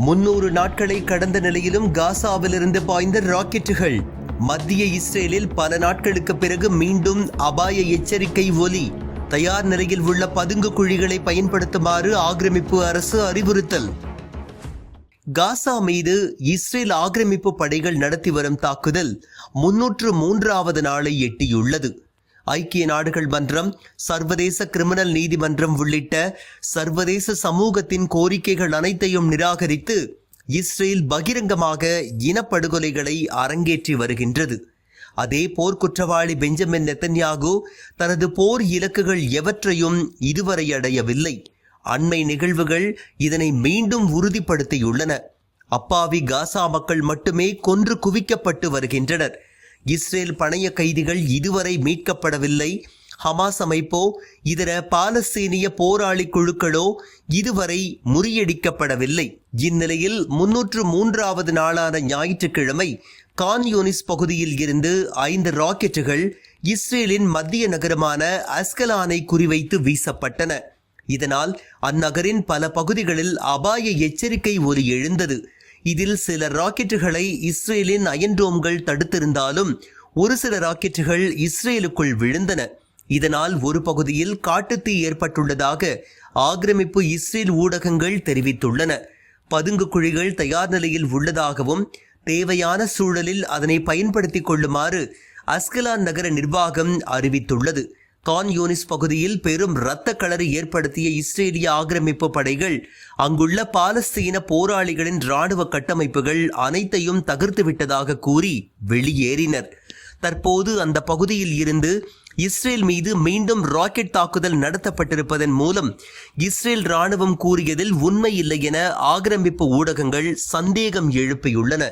முன்னூறு நாட்களை கடந்த நிலையிலும் காசாவிலிருந்து பாய்ந்த ராக்கெட்டுகள். மத்திய இஸ்ரேலில் பல நாட்களுக்கு பிறகு மீண்டும் அபாய எச்சரிக்கை ஒலி. தயார் நிலையில் உள்ள பதுங்கு குழிகளை பயன்படுத்துமாறு ஆக்கிரமிப்பு அரசு அறிவுறுத்தல். காசா மீது இஸ்ரேல் ஆக்கிரமிப்பு படைகள் நடத்தி வரும் தாக்குதல் முன்னூற்று மூன்றாவது நாளை எட்டியுள்ளது. ஐக்கிய நாடுகள் மன்றம் சர்வதேச கிரிமினல் நீதிமன்றம் உள்ளிட்ட சர்வதேச சமூகத்தின் கோரிக்கைகள் அனைத்தையும் நிராகரித்து இஸ்ரேல் பகிரங்கமாக இனப்படுகொலைகளை அரங்கேற்றி வருகின்றது. அதே போர் குற்றவாளி பெஞ்சமின் நெத்தன்யாகு தனது போர் இலக்குகள் எவற்றையும் இதுவரை அடையவில்லை. அண்மை நிகழ்வுகள் இதனை மீண்டும் உறுதிப்படுத்தியுள்ளன. அப்பாவி காசா மக்கள் மட்டுமே கொன்று குவிக்கப்பட்டு வருகின்றனர். இஸ்ரேல் பணைய கைதிகள் இதுவரை மீட்கப்படவில்லை. ஹமாஸ் அமைப்போ இதர பாலஸ்தீனிய போராளி குழுக்களோ இதுவரை முறியடிக்கப்படவில்லை. இந்நிலையில் முன்னூற்று மூன்றாவது நாளான ஞாயிற்றுக்கிழமை கான் யூனிஸ் பகுதியில் இருந்து ஐந்து ராக்கெட்டுகள் இஸ்ரேலின் மத்திய நகரமான அஸ்கலானை குறிவைத்து வீசப்பட்டன. இதனால் அந்நகரின் பல பகுதிகளில் அபாய எச்சரிக்கை ஒலி எழுந்தது. இதில் சில ராக்கெட்டுகளை இஸ்ரேலின் அயன்டோம்கள் தடுத்திருந்தாலும் ஒரு சில ராக்கெட்டுகள் இஸ்ரேலுக்குள் விழுந்தன. இதனால் ஒரு பகுதியில் காட்டுத்தீ ஏற்பட்டுள்ளதாக ஆக்கிரமிப்பு இஸ்ரேல் ஊடகங்கள் தெரிவித்துள்ளன. பதுங்கு குழிகள் தயார் நிலையில் உள்ளதாகவும் தேவையான சூழலில் அதனை பயன்படுத்திக் கொள்ளுமாறு அஸ்கலான் நகர நிர்வாகம் அறிவித்துள்ளது. கான் யூனிஸ் பகுதியில் பெரும் இரத்த களறு ஏற்படுத்திய இஸ்ரேலிய ஆக்கிரமிப்பு படைகள் அங்குள்ள பாலஸ்தீன போராளிகளின் ராணுவ கட்டமைப்புகள் அனைத்தையும் தகர்த்து விட்டதாக கூறி வெளியேறினர். தற்போது அந்த பகுதியில் இருந்து இஸ்ரேல் மீது மீண்டும் ராக்கெட் தாக்குதல் நடத்தப்பட்டிருப்பதன் மூலம் இஸ்ரேல் ராணுவம் கூறியதில் உண்மை இல்லை என ஆக்கிரமிப்பு ஊடகங்கள் சந்தேகம் எழுப்பியுள்ளன.